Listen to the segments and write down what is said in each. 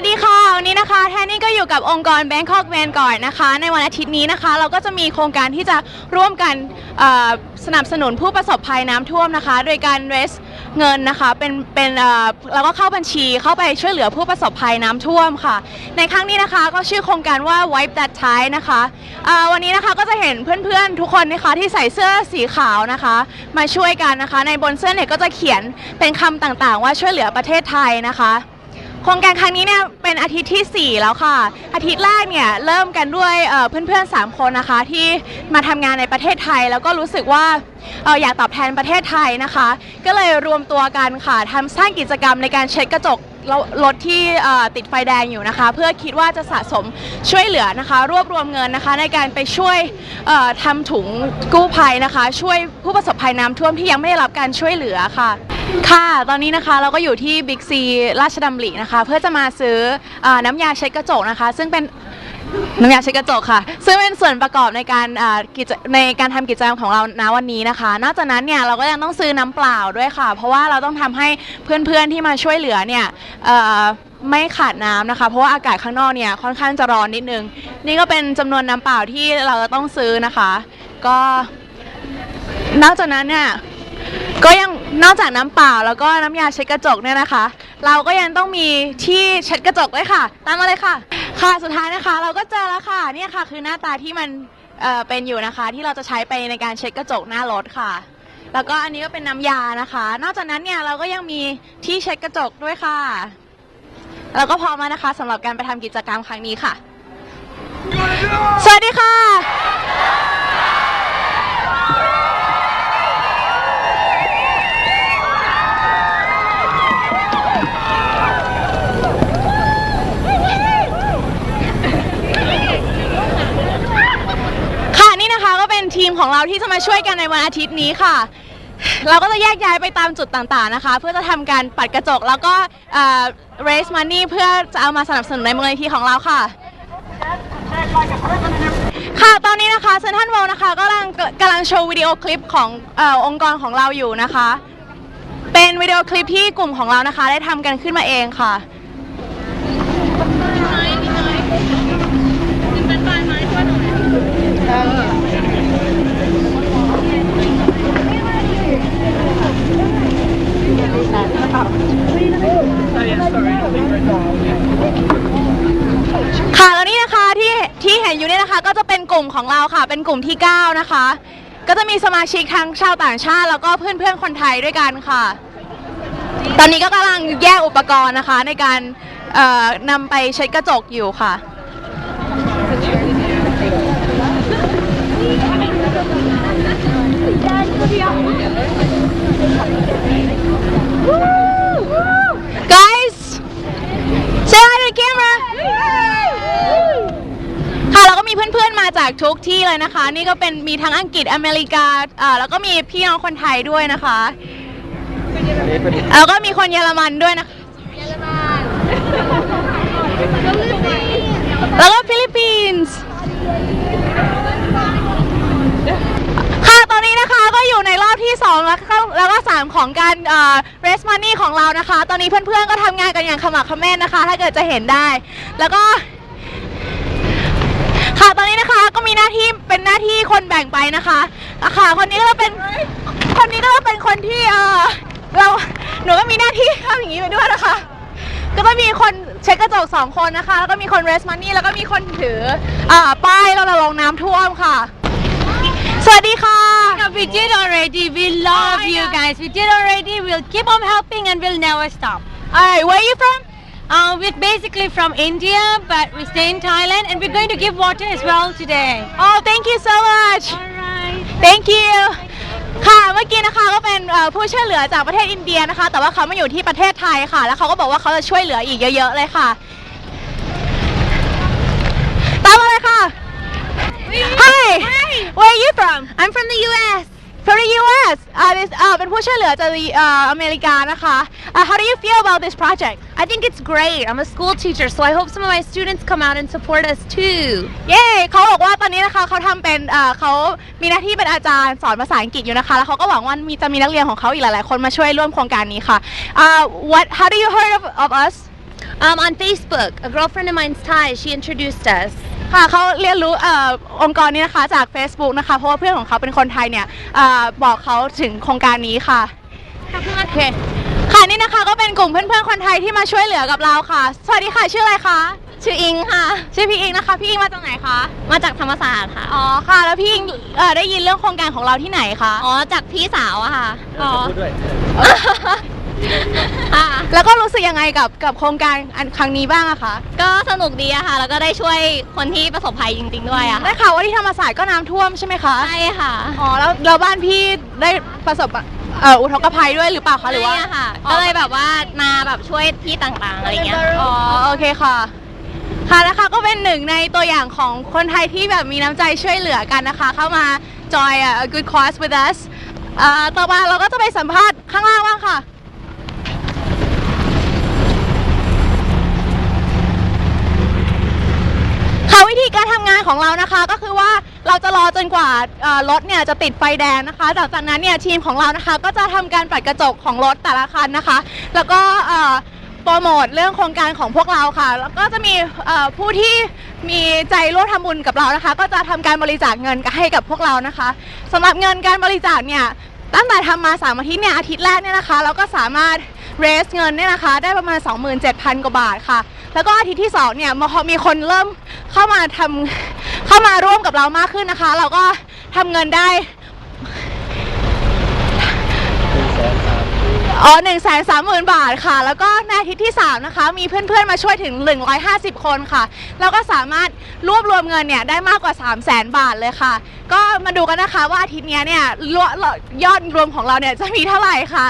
วันนี้นะคะแทนนี่ก็อยู่กับองค์กร Bangkok Vanguard นะคะ ในวันอาทิตย์นี้นะคะ เราก็จะมีโครงการที่จะร่วมกันสนับสนุนผู้ประสบภัยน้ำท่วมนะคะ โดยการเรสเงินนะคะเป็นเป็นเอ่อแล้วก็เข้าบัญชีเข้าไปช่วยเหลือผู้ประสบภัยน้ำท่วมค่ะ ในครั้งนี้นะคะก็ชื่อโครงการว่า Wipe That Tide นะคะวันนี้นะคะก็จะเห็นเพื่อนๆทุกคนนะคะที่ใส่เสื้อสีขาวนะคะ มาช่วยกันนะคะ ในบนเสื้อเนี่ยก็จะเขียนเป็นคำต่างๆ ว่าช่วยเหลือประเทศไทยนะคะ โครงการครั้งนี้เนี่ยเป็นอาทิตย์ที่ 4 แล้วค่ะ อาทิตย์แรกเนี่ยเริ่มกันด้วยเอ่อเพื่อนๆ 3 คนนะคะที่มาทำงานในประเทศไทย แล้วก็รู้สึกว่าเอ่ออยากตอบแทนประเทศไทยนะคะ ก็เลยรวมตัวกันค่ะทำสร้างกิจกรรมในการเช็ดกระจก รถที่เอ่อติดไฟแดงอยู่นะคะ เพื่อคิดว่าจะสะสมช่วยเหลือนะคะ รวบรวมเงินนะคะ ในการไปช่วยเอ่อทำถุงกู้ภัยนะคะ ช่วยผู้ประสบภัยน้ำท่วมที่ยังไม่ได้รับการช่วยเหลือค่ะ ค่ะ ตอนนี้นะคะเราก็อยู่ที่บิ๊กซีราชดำรินะคะ เพื่อจะมาซื้อเออน้ำยาเช็ดกระจกนะคะ ซึ่งเป็น น้ำยาเช็ดกระจกค่ะ ซึ่งเป็นส่วนประกอบในการอ่ากิจในการทำกิจกรรมของเราณวันนี้นะคะ นอกจากนั้นเนี่ยเราก็ยังต้องซื้อน้ำเปล่าด้วยค่ะ เพราะว่าเราต้องทำให้เพื่อนๆที่มาช่วยเหลือเนี่ยเอ่อไม่ขาดน้ำนะคะ เพราะว่าอากาศข้างนอกเนี่ยค่อนข้างจะร้อนนิดนึง นี่ก็เป็นจำนวนน้ำเปล่าที่เราจะต้องซื้อนะคะ ก็ นอกจากนั้นเนี่ยก็ยังนอกจากน้ำเปล่าแล้วก็น้ำยาเช็ดกระจกเนี่ยนะคะ เราก็ยังต้องมีที่เช็ดกระจกด้วยค่ะ ตามมาเลยค่ะ ค่ะสุดท้ายนะคะ เราก็เจอแล้วค่ะเนี่ยค่ะ คือหน้าตาที่มันเอ่อเป็นอยู่นะคะ ที่เราจะใช้ไปในการเช็ดกระจกหน้ารถค่ะ แล้วก็อันนี้ก็เป็นน้ำยานะคะ นอกจากนั้นเนี่ยเราก็ยังมีที่เช็ดกระจกด้วยค่ะ แล้วก็พร้อมแล้วนะคะสำหรับการไปทำกิจกรรมครั้งนี้ค่ะ สวัสดีค่ะค่ะนี่นะคะก็เป็นที มของเราที่จะมาช่วยกันในวันอาทิตย์นี้ค่ะ เราก็จะแยกย้ายไปตามจุดต่างๆนะคะ เพื่อจะทำการปัดกระจกแล้วก็เอ่อ raise money เพื่อจะเอามาสนับสนุนในมูลนิธิของเราค่ะ ค่ะ ตอนนี้นะคะเซนทันเวลนะคะก็กำลังกำลังโชว์วิดีโอคลิปของเออองค์กรของเราอยู่นะคะ เป็นวิดีโอคลิปที่กลุ่มของเรานะคะ ได้ทำกันขึ้นมาเองค่ะค่ะแล้วนี่นะคะที่ที่เห็นอยู่เนี่ยนะคะก็จะเป็นกลุ่มของเราค่ะ เป็น กลุ่มที่ 9 นะคะ ก็จะมีสมาชิกทั้งชาวต่างชาติ แล้วก็เพื่อนๆคนไทยด้วยกันค่ะ ตอนนี้ก็กำลังแยกอุปกรณ์นะคะ ในการนำไปเช็ดกระจกอยู่ค่ะ จากทุกที่เลยนะคะ นี่ก็เป็นมีทั้งอังกฤษอเมริกาอ่าแล้วก็มีพี่น้องคนไทยด้วยนะคะ แล้วก็มีคนเยอรมันด้วยนะคะแล้วก็ฟิลิปปินส์ค่ะตอนนี้นะคะก็อยู่ในรอบที่ 2 แล้วก็แล้วก็3ของการเอ่อ raise money ของเรานะคะ ตอนนี้เพื่อนๆก็ทำงานกันอย่างขมักเขม้นนะคะ ถ้าเกิดจะเห็นได้ แล้วก็ ค่ะตอนนี้นะคะก็มีหน้าที่เป็นหน้าที่คนแบ่งไปนะคะอะค่ะ คนนี้ก็เป็นคนนี้ก็เป็นคนที่เออเราหนูก็มีหน้าที่ทำอย่างนี้ไปด้วยนะคะ ก็จะมีคนเช็ดกระจกสองคนนะคะ แล้วก็มีคน raise money แล้วก็มีคนถืออ่าป้ายเราลงน้ำท่วมค่ะ สวัสดีค่ะ Yeah, we did already. We love you guys. We did already. We'll keep on helping and we'll never stop. Alright where are you from Uh, we're basically from India, but we stay in Thailand and we're going to give water as well today. Oh thank you so much Alright. Thank you ค่ะเมื่อกี้นะคะก็เป็นเอ่อผู้ช่วยเหลือจากประเทศอินเดียนะคะ แต่ว่าเขามาอยู่ที่ประเทศไทยค่ะ แล้วเขาก็บอกว่าเขาจะช่วยเหลืออีกเยอะๆเลยค่ะตามมาเลยค่ะ Hi Where are you from I'm from the US. From the U.S. อ่า this อ่าเป็นผู้ช่วยเหลือจากเอ่ออเมริกานะคะ Uh, How do you feel about this project I think it's great. I'm a school teacher, so I hope some of my students come out and support us too. เย้เขาบอกว่าตอนนี้นะคะเขาทำเป็นเอ่อเขามีหน้าที่เป็นอาจารย์สอนภาษาอังกฤษอยู่นะคะ แล้วเขาก็หวังว่ามีจะมีนักเรียนของเขาอีกหลาย ๆ คนมาช่วยร่วมโครงการนี้ค่ะ uh, what how do you heard of, of us Um, on Facebook, a girlfriend of mine's Thai. She introduced us. ค่ะเขาเรียนรู้เอ่อองค์กรนี้นะคะจาก Facebook นะคะ เพราะว่าเพื่อนของเขาเป็นคนไทยเนี่ยเออบอกเขาถึงโครงการนี้ค่ะโอเคค่ะนี่นะคะก็เป็นกลุ่มเพื่อนๆคนไทยที่มาช่วยเหลือกับเราค่ะ สวัสดีค่ะชื่ออะไรคะชื่ออิงค่ะ ชื่อพี่อิงนะคะ พี่อิงมาจากไหนคะมาจากธรรมศาสตร์ค่ะอ๋อค่ะแล้วพี่อิงเอ่อได้ยินเรื่องโครงการของเราที่ไหนคะอ๋อจากพี่สาวอะค่ะอ๋ออะ แล้วก็รู้สึกยังไงกับกับโครงการอันครั้งนี้บ้างอะคะก็สนุกดีอะค่ะ แล้วก็ได้ช่วยคนที่ประสบภัยจริง ๆ ด้วยอะได้ข่าวว่าที่ธรรมศาสตร์ก็น้ำท่วมใช่ไหมคะใช่ค่ะอ๋อแล้วแล้วบ้านพี่ได้ประสบเอ่ออุทกภัยด้วยหรือเปล่าคะหรือว่า ใช่ค่ะ ก็เลยแบบว่ามาแบบช่วยที่ต่างๆอะไรเงี้ย อ๋อโอเคค่ะ ค่ะนะคะก็เป็นหนึ่งในตัวอย่างของคนไทยที่แบบมีน้ำใจช่วยเหลือกันนะคะ เข้ามา join a a good cause with us เอ่อต่อมาเราก็จะไปสัมภาษณ์ข้างล่างบ้างค่ะ ค่ะวิธีการทำงานของเรานะคะ ก็คือว่าเราจะรอจนกว่าเอ่อรถเนี่ยจะติดไฟแดงนะคะจากจากนั้นเนี่ยทีมของเรานะคะ ก็จะทำการปัดกระจกของรถแต่ละคันนะคะ แล้วก็เอ่อโปรโมทเรื่องโครงการของพวกเราค่ะ แล้วก็จะมีเอ่อผู้ที่มีใจร่วมทำบุญกับเรานะคะ ก็จะทำการบริจาคเงินให้กับพวกเรานะคะสำหรับเงินการบริจาคเนี่ย ตั้งแต่ทำมาสามอาทิตย์เนี่ยอาทิตย์แรกเนี่ยนะคะ เราก็สามารถ raise เงินเนี่ยนะคะ ได้ประมาณ 27,000 กว่าบาทค่ะ แล้วก็อาทิตย์ที่2เนี่ยพอมีคนเริ่มเข้ามาทำเข้ามาร่วมกับเรามากขึ้นนะคะ เราก็ทำเงินได้อ๋อหนึ่งแสนสามหมื่นบาทค่ะ แล้วก็ในอาทิตย์ที่ 3 นะคะ มีเพื่อนๆมาช่วยถึง 150 คนค่ะ แล้วก็สามารถรวบรวมเงินเนี่ยได้มากกว่า 3 0 0แสนบาทเลยค่ะ ก็มาดูกันนะคะว่าอาทิตย์เนี้ยเนี่ยยอดรวมของเราเนี่ยจะมีเท่าไหร่ค่ะ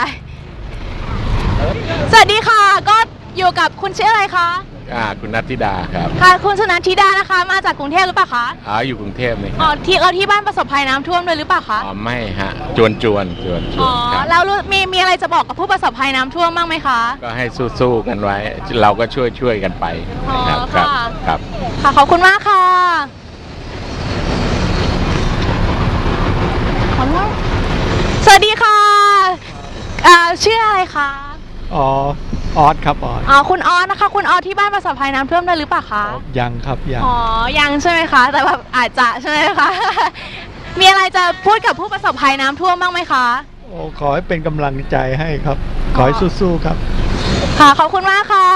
สวัสดีค่ะก็ อยู่กับคุณชื่ออะไรคะอ่าคุณนัทธิดาครับค่ะคุณชนันทิดานะคะ มาจากกรุงเทพหรือเปล่าคะอ๋ออยู่กรุงเทพนี่คอ๋อรับที่เราที่บ้านประสบภัยน้ำท่วมด้วยหรือเปล่าคะอ๋อไม่ฮะจวนจวนจวนจอ๋วอนครับแล้วรู้มีมีอะไรจะบอกกับผู้ประสบภัยน้ำท่วมบ้างไหมคะ ก็ให้สู้ๆกันไว้ เราก็ช่วยช่วยๆกันไปอ๋อครับครับค่ะ ครับ ค่ะขอบคุณมากค่ะขอบคุณมากสวัสดีค่ะเอ่อชื่ออะไรคะ อ๋อ ออสครับออสอ๋อคุณออสนะคะ คุณออสที่บ้านประสบภัยน้ำท่วมด้วยหรือเปล่าคะยังครับยังอ๋อยังใช่ไหมคะ แต่แบบอาจจะใช่ไหมคะ มีอะไรจะพูดกับผู้ประสบภัยน้ำท่วมบ้างไหมคะโอ้ขอให้เป็นกำลังใจให้ครับ ขอให้สู้ๆครับ ค่ะขอบคุณมากค่ะ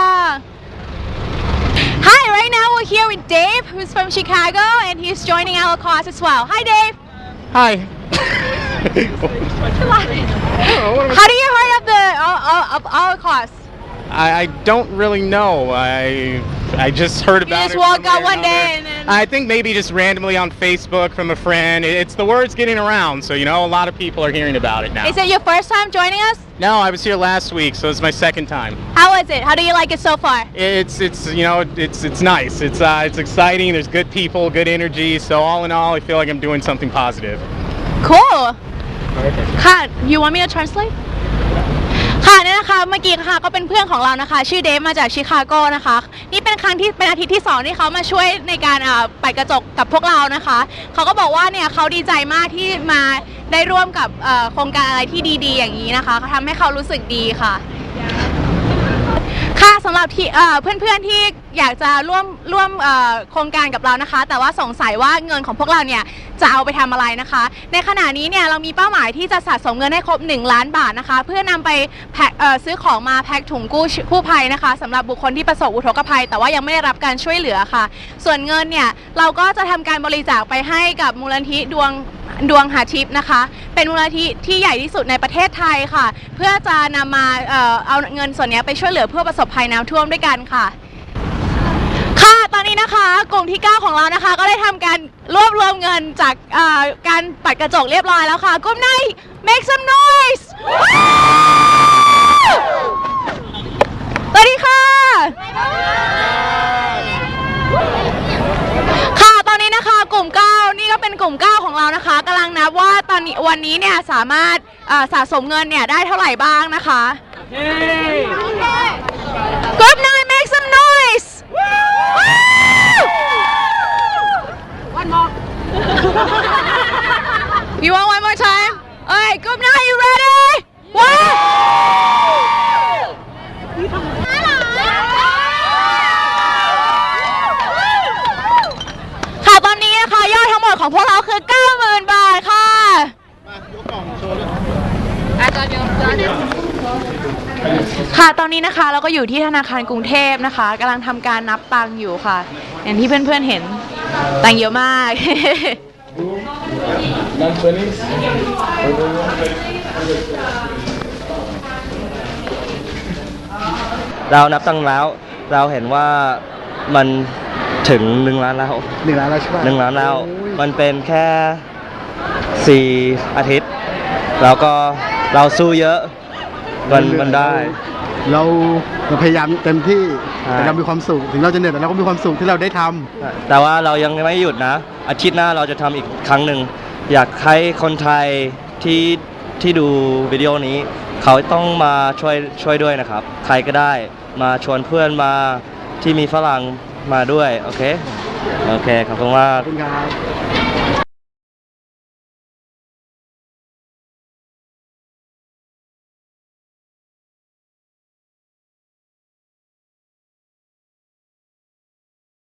Hi right now we're here with Dave who's from Chicago and he's joining our cause as well Hi Dave Hi How do you heard of the of, of our cause I, I don't really know. I I just heard You about just it. woke one way up one day and then- I think maybe just randomly on Facebook from a friend. It's the words getting around, so you know a lot of people are hearing about it now. Is it your first time joining us no, I was here last week, so it's my second time. How was it How do you like it so far It's it's you know it's it's nice. It's uh, it's exciting. There's good people, good energy. So all in all, I feel like I'm doing something positive. Cool ค่ะ you want me to translate ค่ะนี่นะคะเมื่อกี้ค่ะก็เป็นเพื่อนของเรานะคะ ชื่อเดฟมาจากชิคาโกนะคะ นี่เป็นครั้งที่เป็นอาทิตย์ที่สองที่เขามาช่วยในการอ่าปัดกระจกกับพวกเรานะคะเขาก็บอกว่าเนี่ยเขาดีใจมากที่มาได้ร่วมกับโครงการอะไรที่ดี ๆ อย่างนี้นะคะทำให้เขารู้สึกดีค่ะ ค่ะสำหรับที่เอ่อเพื่อนๆที่อยากจะร่วมร่วมโครงการกับเรานะคะ แต่ว่าสงสัยว่าเงินของพวกเราเนี่ยจะเอาไปทำอะไรนะคะ ในขณะนี้เนี่ยเรามีเป้าหมายที่จะสะสมเงินให้ครบ 1 ล้านบาทนะคะ เพื่อนำไปแพ็คซื้อของมาแพ็คถุงกู้กู้ภัยนะคะสำหรับบุคคลที่ประสบอุทกภัย แต่ว่ายังไม่ได้รับการช่วยเหลือค่ะ ส่วนเงินเนี่ยเราก็จะทำการบริจาคไปให้กับมูลนิธิดวงดวงหาทิพย์นะคะ เป็นมูลนิธิที่ใหญ่ที่สุดในประเทศไทยค่ะ เพื่อจะนำมาเอาเงินส่วนนี้ไปช่วยเหลือเพื่อประสบภัยน้ำท่วมด้วยกันค่ะ ค่ะตอนนี้นะคะกลุ่มที่ 9 ของเรานะคะ ก็ได้ทำการรวบรวมเงินจากเอ่อการปัดกระจกเรียบร้อยแล้วค่ะกลุ่มใน make some noise สวัสดีค่ะ ค่ะตอนนี้นะคะกลุ่ม 9 นี่ก็เป็นกลุ่ม 9 ของเรานะคะกำลังนับว่าตอนนี้วันนี้เนี่ยสามารถเอ่อสะสมเงินเนี่ยได้เท่าไหร่บ้างนะคะกรุ๊ Group 9, make some noise! Woo! One more. you want one more time? All right, Group 9, you ready? One! ค่ะตอนนี้นะคะยอดทั้งหมดของพวกเราคือ 90,000 บาทค่ะ มายกกล่องโชว์เลย I got you. ค่ะตอนนี้นะคะเราก็อยู่ที่ธนาคารกรุงเทพนะคะกำลังทำการนับตังค์อยู่ค่ะ อย่างที่เพื่อนๆเห็นตังค์เยอะมาก เรานับตั้งแล้ว เราเห็นว่ามันถึงหนึ่งล้านแล้วหนึ่งล้านแล้วใช่ไหมหนึ่งล้านแล้ว มันเป็นแค่สี่อาทิตย์ แล้วก็เราสู้เยอะ มันมันได้ เราเราพยายามเต็มที่ใช่ แต่เรามีความสุขถึงเราจะเหนื่อยแต่เราก็มีความสุขที่เราได้ทำแต่ว่าเรายังไม่หยุดนะ อาทิตย์หน้าเราจะทำอีกครั้งหนึ่ง อยากให้คนไทยที่ที่ดูวิดีโอนี้ เขาต้องมาช่วยช่วยด้วยนะครับ ใครก็ได้มาชวนเพื่อนมาที่มีฝรั่งมาด้วย โอเค โอเค ขอบคุณมาก ขอบคุณครับ